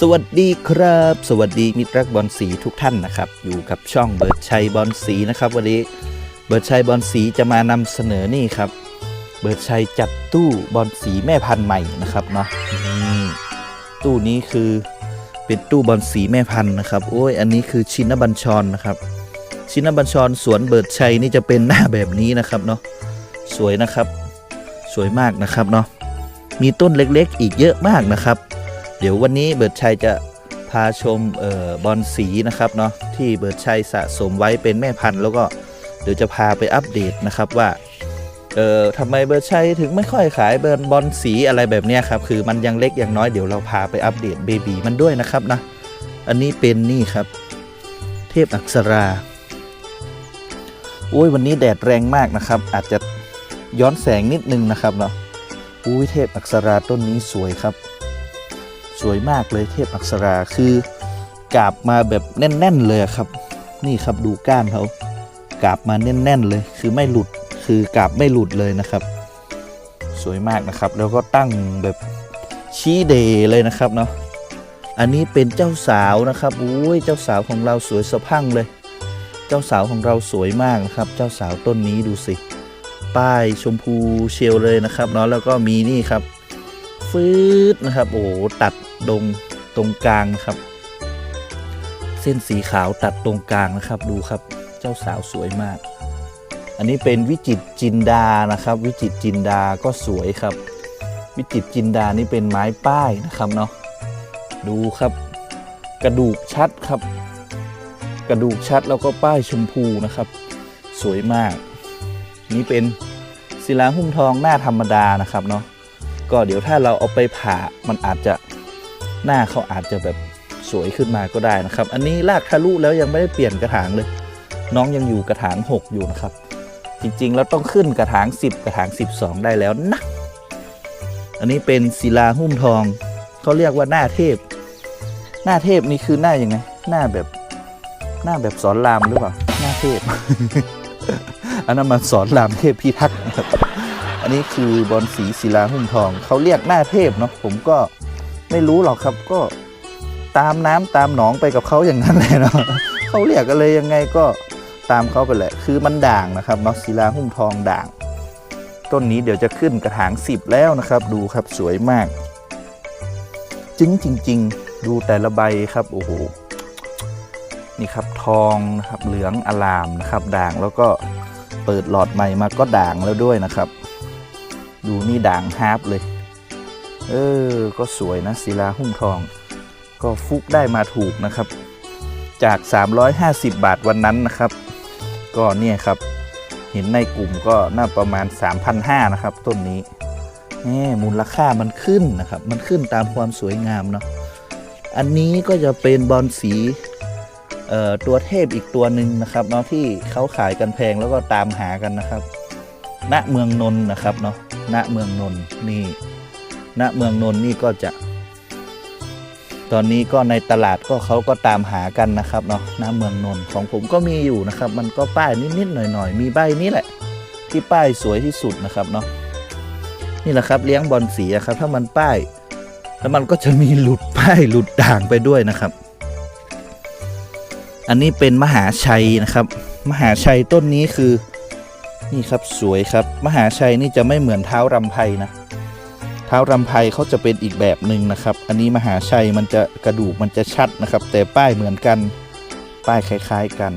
สวัสดีครับ สวัสดีมิตรรักบอลสีทุกท่านนะครับ อยู่กับช่องเบิร์ดชัยบอลสีนะครับ วันนี้เบิร์ดชัยบอลสีจะมานำเสนอนี่ครับ เบิร์ดชัยจัดตู้บอลสีแม่พันธุ์ใหม่นะครับเนาะตู้นี้คือเป็นตู้บอลสีแม่พันธุ์นะครับโอ้ยอันนี้คือชินบัญชรนะครับ ชินบัญชรสวนเบิร์ดชัยนี่จะเป็นหน้าแบบนี้นะครับเนาะสวยนะครับ สวยมากนะครับเนาะมีต้นเล็กๆ อีกเยอะมากนะครับ ดี๋ยววันนี้เบิร์ดชัยจะพาชมเอ่อบอลสีนะครับเนาะที่เบิร์ดชัยสะสมไว้เป็นแม่พันธุ์แล้วก็เดี๋ยวจะพาไปอัปเดตนะครับว่าเอ่อทำไมเบิร์ดชัยถึงไม่ค่อยขายเบิร์นบอลสีอะไรแบบเนี้ยครับคือมันยังเล็กยังน้อยเดี๋ยวเราพาไปอัปเดตเบบีมันด้วยนะครับนะอันนี้เป็นนี่ครับ เทพอักษราโอ้ยวันนี้แดดแรงมากนะครับ อาจจะย้อนแสงนิดนึงนะครับเนาะอุ้ยเทพอักษราต้นนี้สวยครับ สวยมากเลยเทพอักษราคือกาบมาแบบแน่น ๆ เลยครับ นี่ครับดูก้านเขากาบมาแน่น ๆ เลย คือไม่หลุดคือกาบไม่หลุดเลยนะครับ สวยมากนะครับ แล้วก็ตั้งแบบชี้เดย์เลยนะครับเนาะอันนี้เป็นเจ้าสาวนะครับอุ้ยเจ้าสาวของเราสวยสะพังเลย เจ้าสาวของเราสวยมากนะครับ เจ้าสาวต้นนี้ดูสิ ป้ายชมพูเชลเลยนะครับเนาะแล้วก็มีนี่ครับฟืดนะครับ โอ้ตัด ตรงตรงกลางนะครับ เส้นสีขาวตัดตรงกลางนะครับ ดูครับเจ้าสาวสวยมาก อันนี้เป็นวิจิตจินดานะครับ วิจิตจินดาก็สวยครับ วิจิตจินดานี่เป็นไม้ป้ายนะครับเนาะดูครับ กระดูกชัดครับ กระดูกชัดแล้วก็ป้ายชมพูนะครับ สวยมาก นี่เป็นศิลาหุ้มทองหน้าธรรมดานะครับเนาะก็เดี๋ยวถ้าเราเอาไปผ่ามันอาจจะ หน้าเขาอาจจะแบบสวยขึ้นมาก็ได้นะครับ อันนี้ลากทะลุแล้วยังไม่ได้เปลี่ยนกระถางเลย น้องยังอยู่กระถาง 6 อยู่นะครับ จริงๆแล้วต้องขึ้นกระถาง 10 กระถาง 12 ได้แล้วนะอันนี้เป็นศิลาหุ้มทองเขาเรียกว่าหน้าเทพ หน้าเทพนี่คือหน้ายังไง หน้าแบบหน้าแบบสอนรามหรือเปล่า หน้าเทพ อันนั้นมันสอนรามเทพพิทักษ์อันนี้คือบอลสีศิลาหุ้มทองเขาเรียกหน้าเทพเนาะผมก็ ไม่รู้หรอกครับก็ตามน้ำตามหนองไปกับเขาอย่างนั้นเลยเนาะเขาเรียกกันเลยยังไงก็ตามเขาไปแหละ คือมันด่างนะครับเนาะศิลาหุ้มทองด่าง ต้นนี้เดี๋ยวจะขึ้นกระถางสิบแล้วนะครับ ดูครับสวยมากจริงจริง ๆ ดูแต่ละใบครับโอ้โหนี่ครับทองนะครับเหลืองอลามนะครับ ด่างแล้วก็เปิดหลอดใหม่มาก็ด่างแล้วด้วยนะครับ ดูนี่ด่างฮาร์ปเลย เออ ก็สวยนะศิลาหุ้มทอง ก็ฟุกได้มาถูกนะครับ จาก 350 บาทวันนั้นนะครับ ก็เนี่ยครับ เห็นในกลุ่มก็น่าประมาณ 3,500นะครับ ต้นนี้นี่มูลค่ามันขึ้นนะครับ มันขึ้นตามความสวยงามเนาะอันนี้ก็จะเป็นบอลสีตัวเทพอีกตัวหนึ่งนะครับเนาะที่เขาขายกันแพงแล้วก็ตามหากันนะครับ ณเมืองนนนะครับเนาะณเมืองนนนี่ ณเมืองนนท์นี่ก็จะ ตอนนี้ก็ในตลาดก็เขาก็ตามหากันนะครับเนาะณเมืองนนท์ของผมก็มีอยู่นะครับ มันก็ป้ายนิดๆหน่อยๆ มีใบนี้แหละ ที่ป้ายสวยที่สุดนะครับเนาะนี่แหละครับเลี้ยงบอลสีครับ ถ้ามันป้าย แล้วมันก็จะมีหลุดป้ายหลุดด่างไปด้วยนะครับ อันนี้เป็นมหาชัยนะครับ มหาชัยต้นนี้คือนี่ครับสวยครับ มหาชัยนี่จะไม่เหมือนเท้ารำไพนะ ท้ารำไพเขาจะเป็นอีกแบบหนึ่งนะครับ อันนี้มหาชัยมันจะกระดูกมันจะชัดนะครับ แต่ป้ายเหมือนกันป้ายคล้ายๆกัน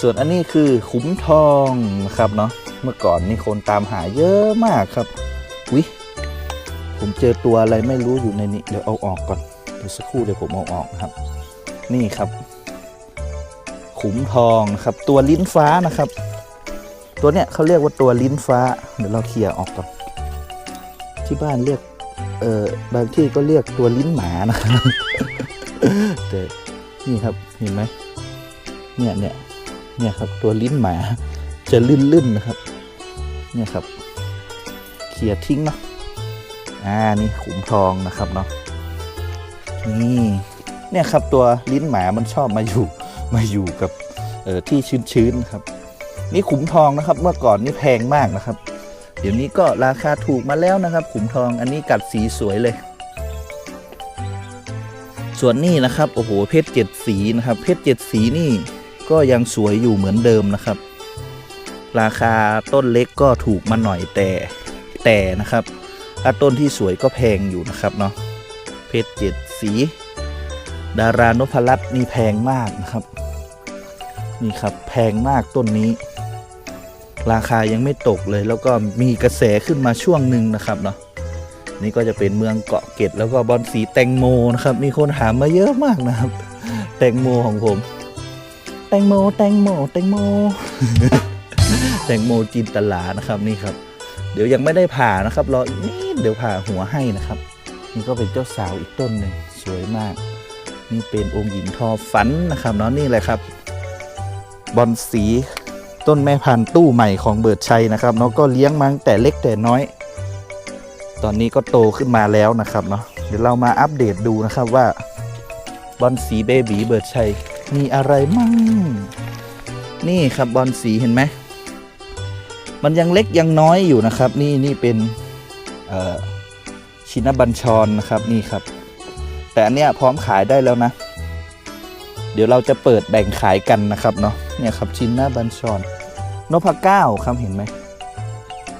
ส่วนอันนี้คือขุมทองนะครับเนาะเมื่อก่อนนี่คนตามหาเยอะมากครับวิผมเจอตัวอะไรไม่รู้อยู่ในนี้เดี๋ยวเอาออกก่อนเดี๋ยวสักครู่เดี๋ยวผมเอาออกครับ นี่ครับ ขุมทองนะครับตัวลิ้นฟ้านะครับ ตัวเนี้ยเขาเรียกว่าตัวลิ้นฟ้า เดี๋ยวเราเคลียร์ออกก่อน ที่บ้านเรียก เอ่อบางที่ก็เรียกตัวลิ้นหมานะครับแต่นี่ครับเห็นไหมเนี่ยเนี่ยเนี่ยครับ ตัวลิ้นหมาจะลื่นๆนะครับ เนี่ยครับเคลียทิ้งเนาะอ่านี่ขุมทองนะครับเนาะนี่เนี่ยครับตัวลิ้นหมามันชอบมาอยู่มาอยู่กับเอ่อที่ชื้นๆครับ นี่ขุมทองนะครับ เมื่อก่อนนี่แพงมากนะครับ เดี๋ยวนี้ก็ราคาถูกมาแล้วนะครับ ขุมทองอันนี้กัดสีสวยเลย ส่วนนี่นะครับโอ้โหเพชรเจ็ดสีนะครับ เพชรเจ็ดสีนี่ก็ยังสวยอยู่เหมือนเดิมนะครับ ราคาต้นเล็กก็ถูกมาหน่อยแต่แต่นะครับถ้าต้นที่สวยก็แพงอยู่นะครับเนาะเพชรเจ็ดสี ดารานพรัตน์นี่แพงมากนะครับ นี่ครับแพงมากต้นนี้ ราคายังไม่ตกเลย แล้วก็มีกระแสขึ้นมาช่วงหนึ่งนะครับเนาะนี่ก็จะเป็นเมืองเกาะเกร็ดแล้วก็บอลสีแตงโมนะครับ มีคนถามมาเยอะมากนะครับ แตงโมของผม แตงโม แตงโม แตงโม แตงโมจินตลานะครับนี่ครับ เดี๋ยวยังไม่ได้ผ่านะครับรออีกนิดเดี๋ยวผ่าหัวให้นะครับ นี่ก็เป็นเจ้าสาวอีกต้นหนึ่งสวยมาก นี่เป็นองค์หญิงทอฝันนะครับเนาะนี่แหละครับ บอลสี ต้นแม่พันธุ์ตู้ใหม่ของเบิร์ดชัยนะครับเนาะก็เลี้ยงมาตั้งแต่เล็กแต่น้อย ตอนนี้ก็โตขึ้นมาแล้วนะครับเนาะเดี๋ยวเรามาอัปเดตดูนะครับว่าบอลสีเบบีเบิร์ดชัยมีอะไรมั่งนี่ครับบอลสีเห็นไหมมันยังเล็กยังน้อยอยู่นะครับ นี่นี่เป็นชินบัญชรนะครับนี่ครับ แต่อันเนี้ยพร้อมขายได้แล้วนะ เดี๋ยวเราจะเปิดแบ่งขายกันนะครับเนาะเนี่ยครับชินนาบัญชร นพเก้าครับเห็นไหม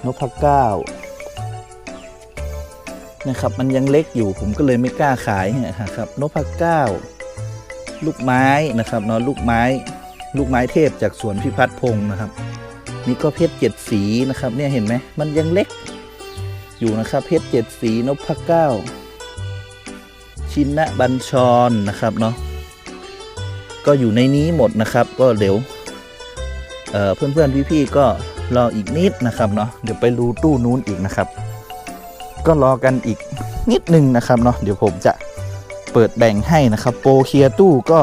นพเก้านี่ยครับมันยังเล็กอยู่ผมก็เลยไม่กล้าขายนี่ยครับนพเก้าลูกไม้นะครับเนาะลูกไม้ลูกไม้เทพจากสวนพิพัฒน์พงศ์นะครับ นี่ก็เพชรเจ็ดสีนะครับเนี่ยเห็นไหมมันยังเล็กอยู่นะครับเพชรเจ็ดสีนพเก้าชินนะบัญชรนะครับเนาะก็อยู่ในนี้หมดนะครับ ก็เดี๋ยว เเพื่อนๆพี่ๆก็รออีกนิดนะครับเนาะเดี๋ยวไปดูตู้นู้นอีกนะครับ ก็รอกันอีกนิดนึงนะครับเนาะเดี๋ยวผมจะเปิดแบ่งให้นะครับ โปรเคลียตู้ก็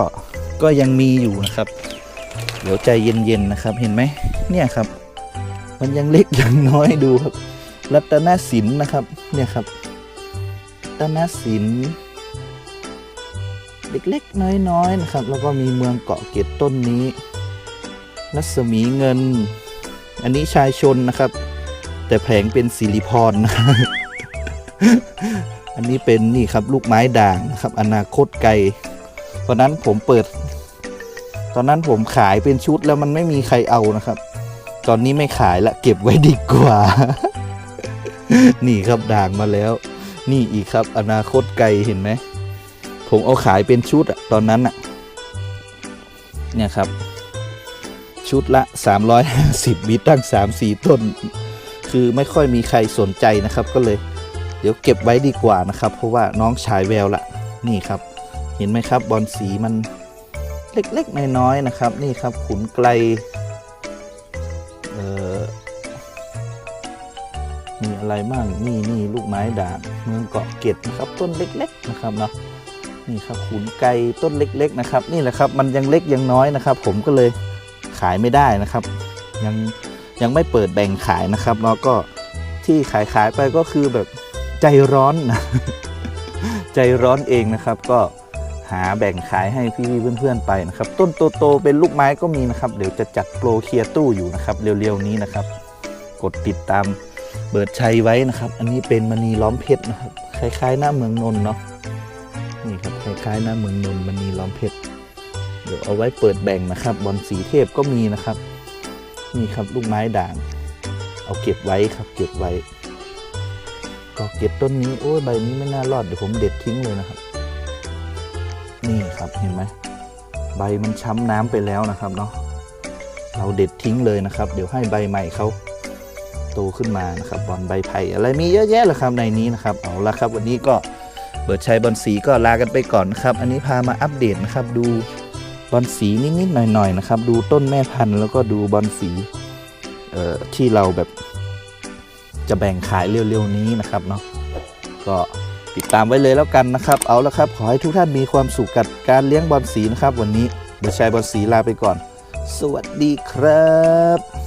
ก็ยังมีอยู่นะครับ เดี๋ยวใจเย็นๆนะครับเห็นไหมเนี่ยครับ มันยังเล็กยังน้อยดูครับ รัตนศิลป์นะครับเนี่ยครับรัตนศิลป์เล็กๆน้อยๆนะครับ แล้วก็มีเมืองเกาะเกร็ดต้นนี้ รัศมีเงิน อันนี้ชายชนนะครับ แต่แผงเป็นสิริพรนะอันนี้เป็นนี่ครับลูกไม้ด่างนะครับ อนาคตไกลตอนนั้นผมเปิด ตอนนั้นผมขายเป็นชุดแล้วมันไม่มีใครเอานะครับ ตอนนี้ไม่ขายละเก็บไว้ดีกว่า นี่ครับด่างมาแล้ว นี่อีกครับ อนาคตไกลเห็นไหมผมเอาขายเป็นชุดอะตอนนั้นอะเนี่ยครับ ชุดละ 350 มีตั้ง 3-4 ต้น คือไม่ค่อยมีใครสนใจนะครับ ก็เลย เดี๋ยวเก็บไว้ดีกว่านะครับ เพราะว่าน้องฉายแววละนี่ครับ เห็นไหมครับบอลสีมันเล็กๆน้อยๆนะครับ นี่ครับขุนไกลเอ่อมีอะไรบ้างนี่นี่ลูกไม้ด่างเมืองเกาะเกร็ดนะครับ ต้นเล็ก ๆนะครับเนาะนี่ครับขุนไก่ต้นเล็ก ๆ นะครับ นี่แหละครับ มันยังเล็กยังน้อยนะครับ ผมก็เลย ขายไม่ได้นะครับ ยังยังไม่เปิดแบ่งขายนะครับเนาะก็ที่ขายขายไปก็คือแบบใจร้อนนะใจร้อนเองนะครับ ก็หาแบ่งขายให้พี่ๆเพื่อนๆไปนะครับ ต้นโตๆเป็นลูกไม้ก็มีนะครับ เดี๋ยวจะจัดโปรเคลียร์ตู้อยู่นะครับเร็วๆนี้นะครับ กดติดตามเบิดชัยไว้นะครับ อันนี้เป็นมณีล้อมเพชรนะครับ คล้ายๆ หน้าเมืองนนท์เนาะนี่ครับคล้ายๆหน้าเมืองนนท์มันมีล้อมเพชร เดี๋ยวเอาไว้เปิดแบ่งนะครับ บอลสีเทพก็มีนะครับ นี่ครับลูกไม้ด่าง เอาเก็บไว้ครับ เก็บไว้ ก็เก็บต้นนี้โอ้ยใบนี้ไม่น่ารอดเดี๋ยวผมเด็ดทิ้งเลยนะครับ นี่ครับเห็นไหมใบมันช้ำน้ำไปแล้วนะครับเนาะเราเด็ดทิ้งเลยนะครับ เดี๋ยวให้ใบใหม่เขาโตขึ้นมานะครับบอลใบไผ่อะไรมีเยอะแยะเลยครับในนี้นะครับเอาละครับ วันนี้ก็เบิร์ดชัยบอลสีก็ลากันไปก่อนนะครับ อันนี้พามาอัปเดตนะครับดู บอลสีนิดๆหน่อยๆนะครับ ดูต้นแม่พันธุ์แล้วก็ดูบอลสีที่เราแบบจะแบ่งขายเร็วๆนี้นะครับเนาะก็ติดตามไว้เลยแล้วกันนะครับ เอาละครับ ขอให้ทุกท่านมีความสุขกับการเลี้ยงบอลสีนะครับ วันนี้เดชัยบอลสีลาไปก่อน สวัสดีครับ